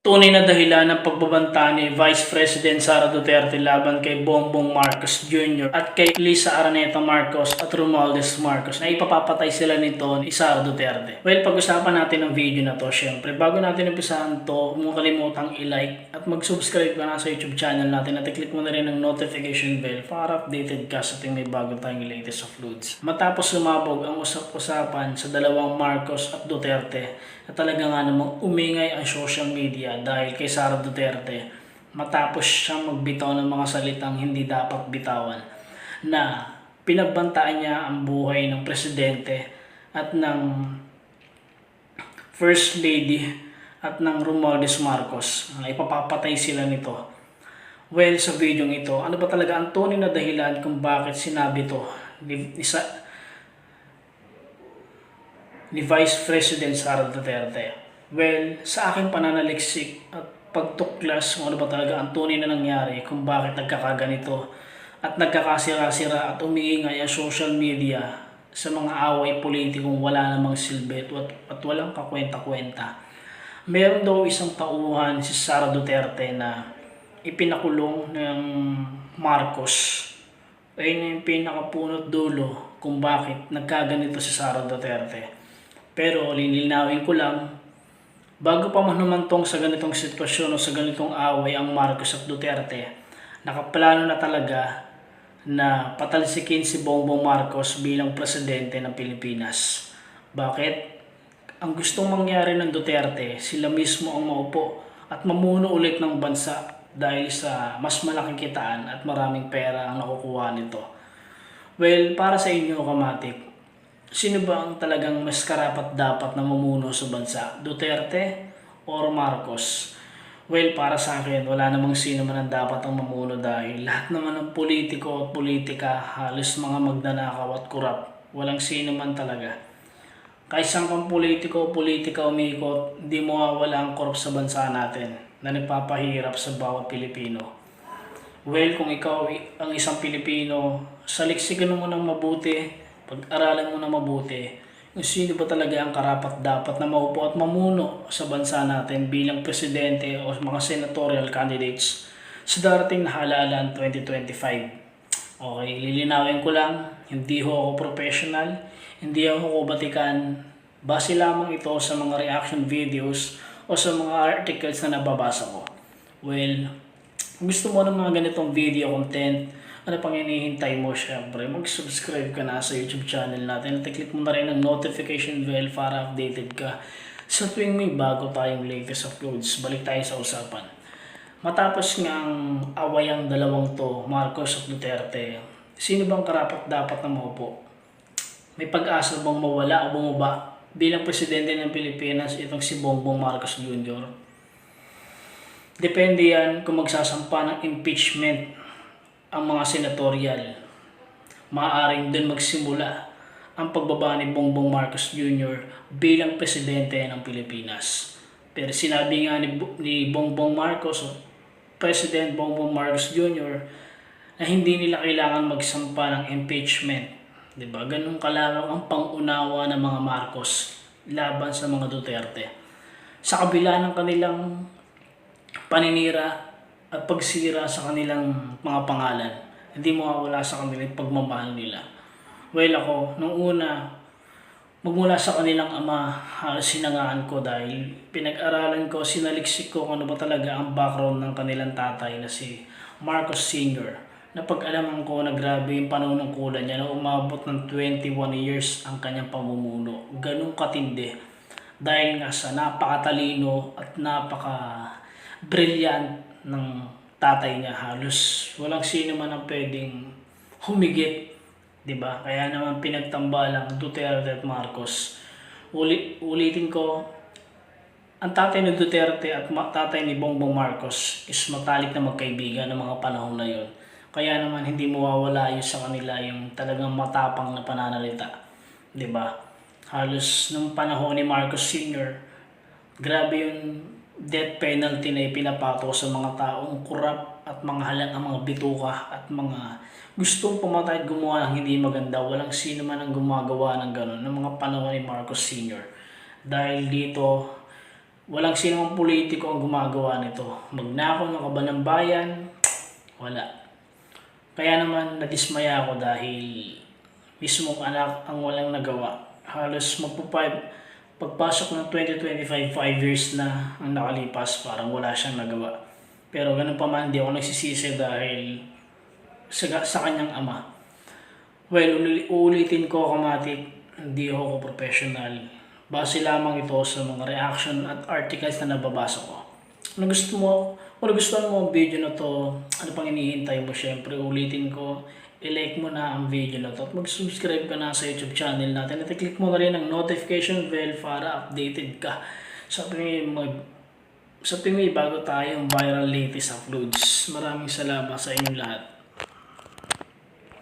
Tunay na dahilan ng pagbabanta ni Vice President Sara Duterte laban kay Bongbong Marcos Jr. at kay Lisa Araneta Marcos at Romualdez Marcos na ipapapatay sila nito ni Sara Duterte. Well, pag-usapan natin ang video na to, syempre. Bago natin umpisahan to, huwag kalimutang i-like at mag-subscribe ka na sa YouTube channel natin at i-click mo na rin ang notification bell para updated ka sa tuwing may bago tayong latest uploads. Matapos lumabog ang usap-usapan sa dalawang Marcos at Duterte na talaga nga namang umingay ang social media dahil kay Sara Duterte matapos siyang magbitaw ng mga salitang hindi dapat bitawan na pinagbantaan niya ang buhay ng presidente at ng First Lady at ng Romualdez Marcos na ipapapatay sila nito. Well, sa video ito, ano ba talaga ang tunay na dahilan kung bakit sinabi to ni, ni, sa, ni Vice President Sara Duterte? Well, sa aking pananaliksik at pagtuklas kung ano ba talaga ang tunay na nangyari kung bakit nagkakaganito at nagkakasira-sira at umiingay ang social media sa mga away politikong wala namang silbi at, at walang kakwenta-kwenta. Meron daw isang tauhan si Sara Duterte na ipinakulong ng Marcos. Ayun yung pinakapunot dulo kung bakit nagkaganito si Sara Duterte. Pero lilinawin ko lang, bago pa man humantong sa ganitong sitwasyon o sa ganitong away ang Marcos at Duterte, nakaplano na talaga na patalsikin si Bongbong Marcos bilang presidente ng Pilipinas. Bakit? Ang gustong mangyari ng Duterte, sila mismo ang maupo at mamuno ulit ng bansa dahil sa mas malaking kitaan at maraming pera ang nakukuha nito. Well, para sa inyo, Kamatik, sino ba ang talagang mas karapat dapat na mamuno sa bansa? Duterte or Marcos? Well, para sa akin, wala namang sino man ang dapat ang mamuno dahil lahat naman ng politiko at politika, halos mga magnanakaw at kurap. Walang sino man talaga. Kahit saan kang politiko o politika umikot, hindi mo mawala ang korp sa bansa natin na nagpapahirap sa bawat Pilipino. Well, kung ikaw ang isang Pilipino, saliksikan mo ng mabuti, pag-aralan mo ng mabuti, kung sino ba talaga ang karapat dapat na maupo at mamuno sa bansa natin bilang presidente o mga senatorial candidates sa darating na halalan 2025. Okay, lilinawin ko lang, hindi ho ako professional, hindi ako batikan, base lamang ito sa mga reaction videos o sa mga articles na nababasa ko. Well, gusto mo ng mga ganitong video content, ano pang hinihintay mo syempre, mag-subscribe ka na sa YouTube channel natin at i-click mo na rin ang notification bell para updated ka sa tuwing may bago tayong latest uploads. Balik tayo sa usapan. Matapos ngang away ang dalawang to, Marcos at Duterte, sino bang karapat dapat na maupo? May pag-asa bang mawala o bumaba bilang presidente ng Pilipinas itong si Bongbong Marcos Jr.? Depende yan kung magsasampa ng impeachment ang mga senatorial. Maaaring dun magsimula ang pagbaba ni Bongbong Marcos Jr. bilang presidente ng Pilipinas. Pero sinabi nga ni, Bo- ni Bongbong Marcos, President Bongbong Marcos Jr., na hindi nila kailangan magsampa ng impeachment. ba? Ganun kalawak ang pangunawa ng mga Marcos laban sa mga Duterte. Sa kabila ng kanilang paninira at pagsira sa kanilang mga pangalan. Hindi mawawala sa kanilang pagmamahal nila. Well ako, nung una, magmula sa kanilang ama, halos sinangaan ko dahil pinag-aralan ko, sinaliksik ko kung ano ba talaga ang background ng kanilang tatay na si Marcos Sr. Na pag-alaman ko na grabe yung panunungkulan niya na umabot ng 21 years ang kanyang pamumuno. Ganong katindi dahil nga sa napakatalino at napaka brilliant ng tatay niya halos walang sino man ang pwedeng humigit 'di ba? Kaya naman pinagtambalang Duterte at Marcos. Uli, ulitin ko ang tatay ni Duterte at tatay ni Bongbong Marcos is matalik na magkaibigan ng mga panahon na yon kaya naman hindi mawawala yun sa kanila yung talagang matapang na pananalita 'di ba? Halos nung panahon ni Marcos Sr. grabe yung death penalty na ipinapato sa mga taong kurap at mga halang ang mga bituka at mga gustong pumatay at gumawa ng hindi maganda. Walang sino man ang gumagawa ng gano'n ng mga panahon ni Marcos Sr. Dahil dito, Walang sinong politiko ang gumagawa nito. Magnakaw ng kaban ng bayan, wala. Kaya naman nadismaya ako dahil mismong anak ang walang nagawa. Halos magpo-five, pagpasok ng 2025, 5 years na ang nakalipas, parang wala siyang nagawa. Pero ganun pa man, di ako nagsisisi dahil sa, sa kanyang ama. Well, uli- uulitin ko kamatik, hindi ako professional. Base lamang ito sa mga reaction at articles na nababasa ko. Kung gusto mo, kung gusto mo ang video na to, ano pang hinihintay mo, syempre ulitin ko, i-like mo na ang video na to at mag-subscribe ka na sa YouTube channel natin at i-click mo na rin ang notification bell para updated ka sa tuwing mag sa tuwing bago tayong viral latest uploads. Maraming salamat sa inyong lahat.